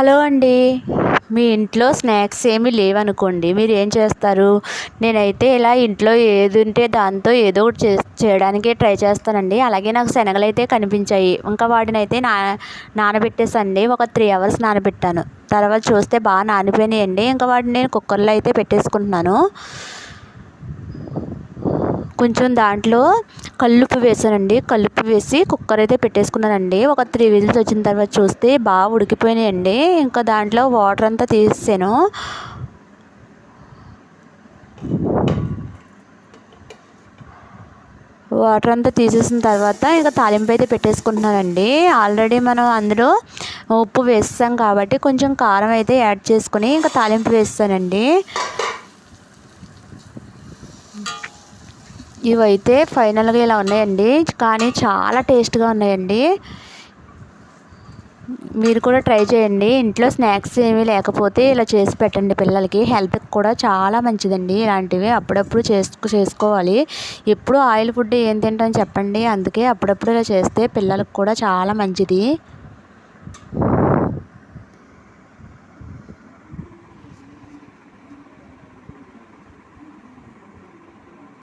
Hello అండి. మీ ఇంట్లో snacks ఏమీ లేవనుకోండి మీరు ఏం చేస్తారు? నేనైతే ఇలా ఇంట్లో ఏది ఉంటే దాంతో ఏదో ఒకటి చే చేయడానికి ట్రై చేస్తానండి. అలాగే నాకు శనగలు అయితే కనిపించాయి. ఇంకా వాటిని అయితే నా నానబెట్టేసండి. ఒక త్రీ అవర్స్ నానబెట్టాను. తర్వాత చూస్తే బాగా నానిపోయినాయండి. ఇంకా వాటిని నేను కుక్కర్లో అయితే పెట్టేసుకుంటున్నాను. కొంచెం దాంట్లో కల్లుప్పు వేసానండి కల్లుప్పు వేసి కుక్కర్ అయితే పెట్టేసుకున్నానండి. ఒక త్రీ విజిల్స్ వచ్చిన తర్వాత చూస్తే బాగా ఉడికిపోయినాయండి. ఇంకా దాంట్లో వాటర్ అంతా తీసేసాను. వాటర్ అంతా తీసేసిన తర్వాత ఇంకా తాలింపు అయితే పెట్టేసుకుంటున్నానండి. ఆల్రెడీ మనం అందులో ఉప్పు వేస్తాం కాబట్టి కొంచెం కారం అయితే యాడ్ చేసుకుని ఇంకా తాలింపు వేస్తానండి. ఇవైతే ఫైనల్గా ఇలా ఉన్నాయండి. కానీ చాలా టేస్ట్గా ఉన్నాయండి. మీరు కూడా ట్రై చేయండి. ఇంట్లో స్నాక్స్ ఏమీ లేకపోతే ఇలా చేసి పెట్టండి పిల్లలకి. హెల్త్కి కూడా చాలా మంచిదండి. ఇలాంటివి అప్పుడప్పుడు చేసుకు చేసుకోవాలి. ఎప్పుడు ఆయిల్ ఫుడ్ ఏం తింటామని చెప్పండి. అందుకే అప్పుడప్పుడు ఇలా చేస్తే పిల్లలకు కూడా చాలా మంచిది.